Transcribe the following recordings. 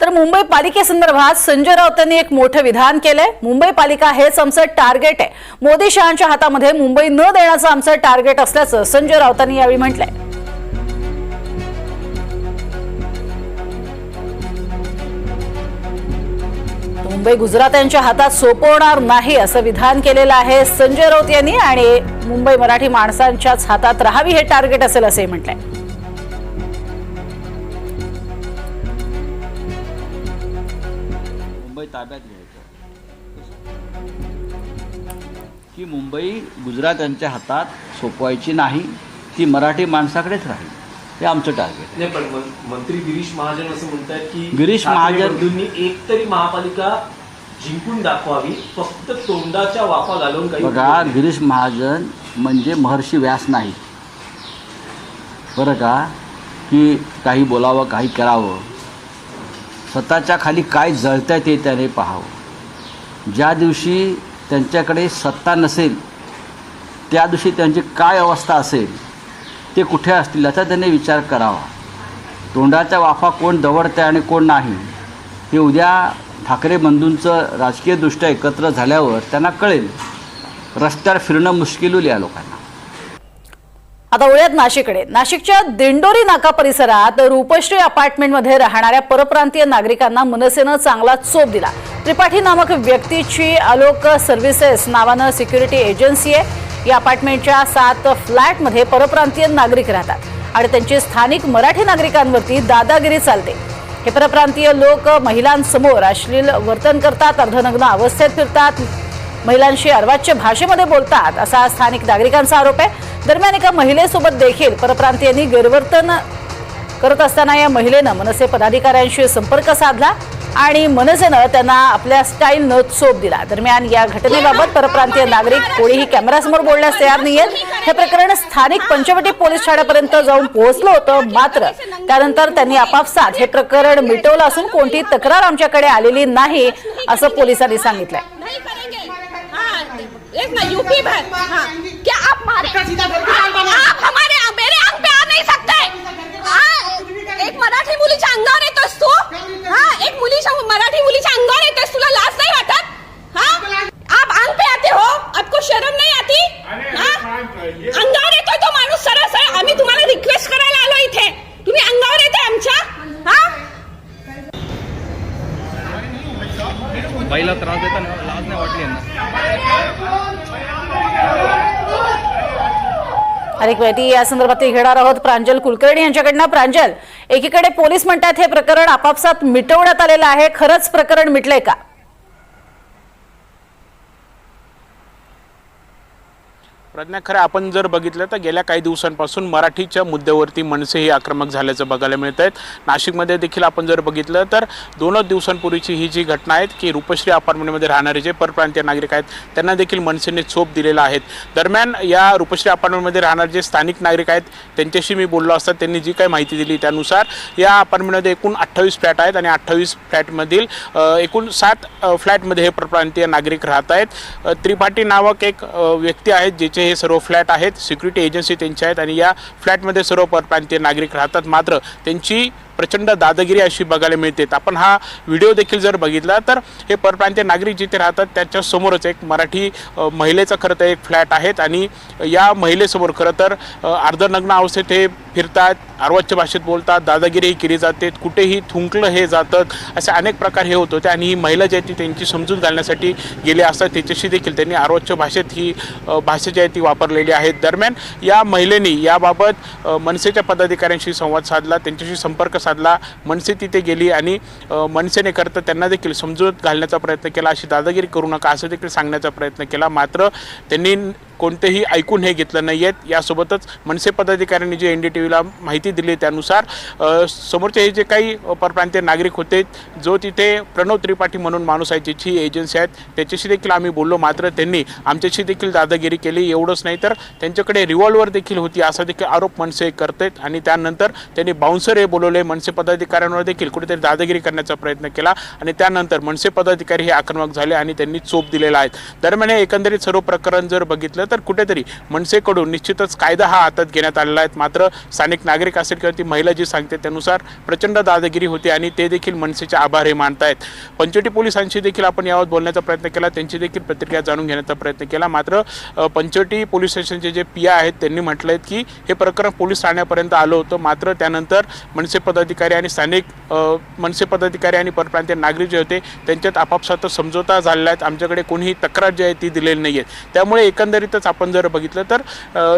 तर मुंबई पालिकेसंदर्भात संजय राऊत यांनी एक मोठं विधान केलंय. मुंबई पालिका हेच आमचं टार्गेट आहे. मोदी शहांच्या हातामध्ये मुंबई न देण्याचं आमचं टार्गेट असल्याचं संजय राऊतांनी यावेळी म्हटलंय. मुंबई गुजरात यांच्या हातात सोपवणार नाही असं विधान केलेलं आहे संजय राऊत यांनी आणि मुंबई मराठी माणसांच्याच हातात राहावी हे टार्गेट असेल असंही म्हटलंय. ताब्यात घ्यायचं. की मुंबई गुजरात यांच्या हातात सोपवायची नाही ती मराठी माणसाकडेच राहील. हे आमचं टार्गेट नाही पण मंत्री गिरीश महाजन असं म्हणतात की गिरीश महाजन- एक तरी महापालिका जिंकून दाखवावी फक्त तोंडाच्या वाफा घालून बघा. गिरीश महाजन म्हणजे महर्षी व्यास नाही. बरं का? की काही बोलावं काही करावं. स्वतःच्या खाली काय जळतंय ते त्याने पाहावं. ज्या दिवशी त्यांच्याकडे सत्ता नसेल त्या दिवशी त्यांची काय अवस्था असेल ते कुठे असतील याचा त्याने विचार करावा. तोंडाच्या वाफा कोण दवडतं आणि कोण नाही हे उद्या ठाकरे बंधूंचं राजकीयदृष्ट्या एकत्र झाल्यावर त्यांना कळेल. रस्त्यावर फिरणं मुश्किल होईल या लोकांना. आता वळूयात नाशिककडे. नाशिकच्या दिंडोरी नाका परिसरात रूपश्री अपार्टमेंटमध्ये राहणाऱ्या परप्रांतीय नागरिकांना मनसेनं चांगला चोप दिला. त्रिपाठी नामक व्यक्तीची आलोक सर्व्हिसेस नावानं सिक्युरिटी एजन्सी आहे. या अपार्टमेंटच्या सात फ्लॅटमध्ये परप्रांतीय नागरिक राहतात आणि त्यांची स्थानिक मराठी नागरिकांवरती दादागिरी चालते. हे परप्रांतीय लोक महिलांसमोर अश्लील वर्तन करतात अर्धनग्न अवस्थेत फिरतात महिलांशी अर्वाच्य भाषेमध्ये बोलतात असा स्थानिक नागरिकांचा आरोप आहे. दरम्यान एका महिलेसोबत देखील परप्रांतीयांनी गैरवर्तन करत असताना या महिलेनं मनसे पदाधिकाऱ्यांशी संपर्क साधला आणि मनसेनं त्यांना आपल्या स्टाईलनं चोप दिला. दरम्यान या घटनेबाबत परप्रांतीय नागरिक कोणीही कॅमेरासमोर बोलण्यास तयार नाहीयेत हे प्रकरण स्थानिक पंचवटी पोलीस ठाण्यापर्यंत जाऊन पोहोचलं होतं मात्र त्यानंतर त्यांनी आपापसात हे प्रकरण मिटवलं असून कोणती तक्रार आमच्याकडे आलेली नाही असं पोलिसांनी सांगितलंय. आहे एक ना यूपी भर हाँ। क्या आप मारे आप हमारे मेरे अंग पे आ नहीं सकते। एक मराठी मुलीच्या अंगावर येतोस तू हाँ एक मुलीच्या मराठी मुलीच्या अंगावर येतोस तुला लाज नाही वाटत हाँ आप अंग पे आते हो आपको शर्म नहीं आती हाँ अंगावर येतोय तो माणूस सरळ सरळ आम्ही तुम्हाला रिक्वेस्ट करायला आलो इथे तुम्ही अंगावर येते आमच्या हाँ बाईला त्रास देताना लाज नाही वाटली यांना. अधिक माहिती या संदर्भात घेणार आहोत प्रांजल कुलकर्णी यांच्याकडनं. प्रांजल एकीकडे पोलीस म्हणतात हे प्रकरण आपापसात मिटवण्यात आलेलं आहे. खरंच प्रकरण मिटलंय का? प्रज्ञा खरं आपण जर बघितलं तर गेल्या काही दिवसांपासून मराठीच्या मुद्द्यावरती मनसे ही आक्रमक झाल्याचं बघायला मिळत आहेत. नाशिकमध्ये देखील आपण जर बघितलं तर दोनच दिवसांपूर्वीची ही जी घटना आहे की रूपश्री अपार्टमेंटमध्ये राहणारे जे परप्रांतीय नागरिक आहेत त्यांना देखील मनसेने चोप दिलेला आहेत दरम्यान या रूपश्री अपार्टमेंटमध्ये राहणारे जे स्थानिक नागरिक आहेत त्यांच्याशी मी बोललो असता त्यांनी जी काही माहिती दिली त्यानुसार या अपार्टमेंटमध्ये एकूण अठ्ठावीस फ्लॅट आहेत आणि अठ्ठावीस फ्लॅटमधील एकूण सात फ्लॅटमध्ये हे परप्रांतीय नागरिक राहत आहेत. त्रिपाठी नावक एक व्यक्ती आहेत ज्याचे हे सर्व फ्लॅट आहेत. सिक्युरिटी एजन्सी त्यांच्या आहेत आणि या फ्लॅटमध्ये सर्व परप्रांतीय नागरिक राहतात. मात्र त्यांची प्रचंड दादागिरी अशी बघायला मिळते. आपण हा व्हिडिओ देखील जर बघितला तर हे परप्रांतीय नागरिक जिथे राहतात त्याच्या समोरच एक मराठी महिलेचं महिलेचा खरं तर एक फ्लॅट आहेत. आणि या महिलेसमोर खरं तर अर्धनग्न अवस्थेत हे फिरतात अर्वाच्य भाषेत बोलतात दादागिरीही केली जाते कुठेही थुंकलं हे जातं. असे अनेक प्रकार हे होत होते आणि ही महिला जी आहे ती त्यांची समजून घालण्यासाठी गेले असतात. त्याच्याशी देखील त्यांनी अर्वाच्य भाषेत ही भाषा जी आहे ती वापरलेली आहे. दरम्यान या महिलेने याबाबत मनसेच्या पदाधिकाऱ्यांशी संवाद साधला त्यांच्याशी संपर्क साधला. मनसे तिथे गेली आणि मनसेने करता त्यांना देखील समजूत घालण्याचा प्रयत्न केला. अशी दादागिरी करू नका असं देखील सांगण्याचा प्रयत्न केला. मात्र त्यांनी कोणतेही ऐकून हे घेतलं नाही आहेत. यासोबतच मनसे पदाधिकाऱ्यांनी जे एन डी टी व्हीला माहिती दिली त्यानुसार समोरचे हे जे काही परप्रांतीय नागरिक होते जो तिथे प्रणव त्रिपाठी म्हणून माणूस आहे ज्याची एजन्सी आहेत त्याच्याशी देखील आम्ही बोललो. मात्र त्यांनी आमच्याशी देखील दादागिरी केली एवढंच नाही तर त्यांच्याकडे रिव्हॉल्वर देखील होती असा देखील आरोप मनसे करतात. आणि त्यानंतर त्यांनी बाउन्सर हे बोलवले. मनसे पदाधिकाऱ्यांवर देखील कुठेतरी दादागिरी करण्याचा प्रयत्न केला आणि त्यानंतर मनसे पदाधिकारी हे आक्रमक झाले आणि त्यांनी चोप दिलेला आहे. दरम्यान हे एकंदरीत सर्व प्रकरण जर बघितलं तर कुठेतरी मनसेकडून निश्चितच कायदा हा हातात घेण्यात आलेला आहे. मात्र स्थानिक नागरिक असेल किंवा ती महिला जी सांगते त्यानुसार प्रचंड दादागिरी होती आणि ते देखील मनसेचे आभार हे मानतायत. पंचवटी पोलिसांशी देखील आपण यावर बोलण्याचा प्रयत्न केला. त्यांची देखील प्रतिक्रिया जाणून घेण्याचा प्रयत्न केला. मात्र पंचवटी पोलीस स्टेशनचे जे पी आहेत त्यांनी म्हटलं आहेत की हे प्रकरण पोलीस ठाण्यापर्यंत आलं होतं. मात्र त्यानंतर मनसे पदाधिकारी आणि स्थानिक मनसे पदाधिकारी आणि परप्रांतीय नागरिक जे होते त्यांच्यात आपापसात समझोता झालेला आहेत आमच्याकडे कोणीही तक्रार जी आहे ती दिलेली नाही आहे त्यामुळे एकंदरीत एकंदरीतच आपण जर बघितलं तर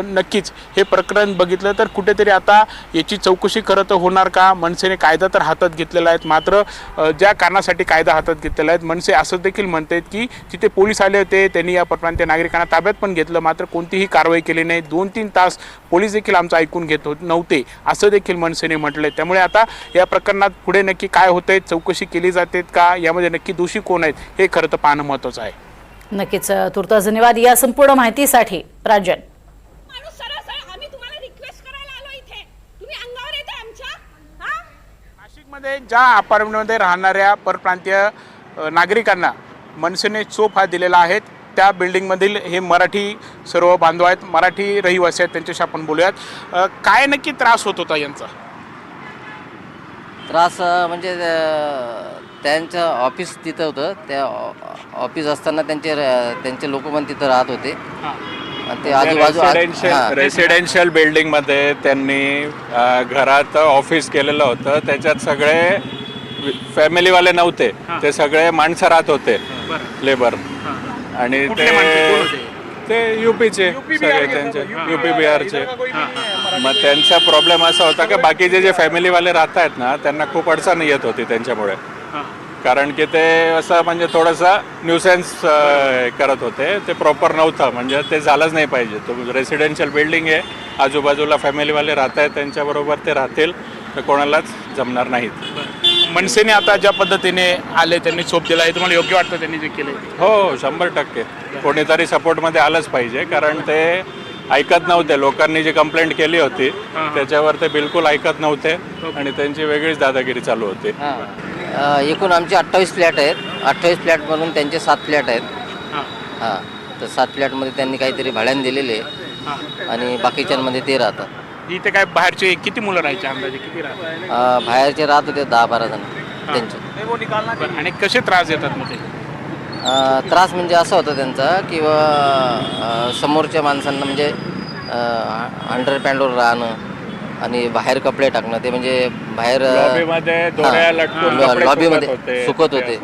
नक्कीच हे प्रकरण बघितलं तर कुठेतरी आता याची चौकशी खरं तर होणार का? मनसेने कायदा तर हातात घेतलेला आहे मात्र ज्या कारणासाठी कायदा हातात घेतलेला आहे मनसे असं देखील म्हणत आहेत की तिथे पोलीस आले होते त्यांनी या परप्रांतीय नागरिकांना ताब्यात पण घेतलं. मात्र कोणतीही कारवाई केली नाही. दोन तीन तास पोलीस देखील आमचं ऐकून घेत होत नव्हते असं देखील मनसेने म्हटलंय. त्यामुळे आता या प्रकरणात पुढे नक्की काय होत आहे चौकशी केली जाते का? यामध्ये नक्की दोषी कोण आहेत हे खरं तर पाहणं महत्त्वाचं आहे. नक्कीच तुर्तास धन्यवाद. या संपूर्ण माहितीसाठी राजन माणूस सरळ सरळ आम्ही तुम्हाला रिक्वेस्ट करायला आलो इथे. तुम्ही अंगावर येते आमच्या? हा? नाशिकमध्ये ज्या अपार्टमेंटमध्ये राहणाऱ्या परप्रांतीय नागरिकांना मनसेने चोप हा दिलेला आहे त्या बिल्डिंगमधील हे मराठी सर्व बांधव आहेत मराठी रहिवासी आहेत त्यांच्याशी आपण बोलूयात. काय नक्की त्रास होत होता यांचा? त्रास म्हणजे त्यांचं ऑफिस तिथं होतं. त्या ऑफिस असताना त्यांचे त्यांचे लोक पण तिथं राहत होते. आणि ते आजूबाजू हां. रेसिडेन्शियल रेसिडेन्शियल बिल्डिंगमध्ये त्यांनी अ, घरात ऑफिस केलेलं होतं. त्याच्यात सगळे फॅमिलीवाले नव्हते. ते सगळे माणसं राहत होते. लेबर आणि ते होते? ते युपीचे सगळे त्यांचे. युपी बिहारचे मग त्यांचा प्रॉब्लेम असा होता की बाकीचे जे फॅमिलीवाले राहत आहेत ना त्यांना खूप अडचण येत होती त्यांच्यामुळे. कारण की ते असं म्हणजे थोडंसं न्यूसेन्स करत होते. ते प्रॉपर नव्हतं. म्हणजे ते झालंच नाही पाहिजे. तो रेसिडेन्शियल बिल्डिंग आहे. आजूबाजूला फॅमिलीवाले राहत आहेत त्यांच्याबरोबर ते राहतील. तर कोणालाच जमणार नाहीत. मनसेने आता ज्या पद्धतीने आले त्यांनी चोप दिला आहे तुम्हाला योग्य वाटतं त्यांनी जे केलं हो शंभर टक्के. कोणीतरी सपोर्टमध्ये आलंच पाहिजे. कारण ते ऐकत नव्हते. लोकांनी जी कंप्लेंट केली होती त्याच्यावर ते बिलकुल ऐकत नव्हते. आणि त्यांची वेगळीच दादागिरी चालू होती. एकूण आमचे अठ्ठावीस फ्लॅट आहेत. अठ्ठावीस फ्लॅट म्हणून त्यांचे सात फ्लॅट आहेत. हां. तर सात फ्लॅटमध्ये त्यांनी काहीतरी भाड्याने दिलेले आहे. आणि बाकीच्यांमध्ये ते राहतात. इथे काय बाहेरचे किती मुलं राहायचे? अंदाजे किती राहतात? अ, बाहेरचे राहत होते दहा बारा जण त्यांचे. बरं, आणि कसे त्रास देतात मग ते? अ, त्रास म्हणजे असा होता त्यांचा किंवा अ, समोरच्या माणसांना म्हणजे अंडर पॅन्टवर राहणं आणि बाहेर कपडे टाकणं ते म्हणजे बाहेर लॉबीमध्ये हां, लॉ- सुकत होते.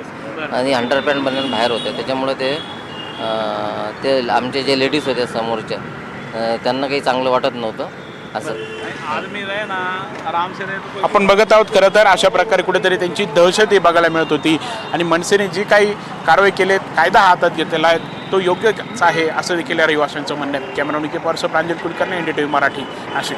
आणि अंडर पॅन्ट बनवून बाहेर होते. त्याच्यामुळे ते अ, ते आमचे जे लेडीज होते समोरच्या अ, त्यांना काही चांगलं वाटत नव्हतं. असं. आपण बघत आहोत खरं तर अशा प्रकारे कुठेतरी त्यांची दहशत ही बघायला मिळत होती. आणि मनसेने जी काही कारवाई केली कायदा हातात घेतलेला आहे तो योग्यच आहे असं देखील या रहिवाशांचं म्हणणं आहे. कॅमेरा निके purse Pranjal Kulkarni N D T V Marathi Nashik.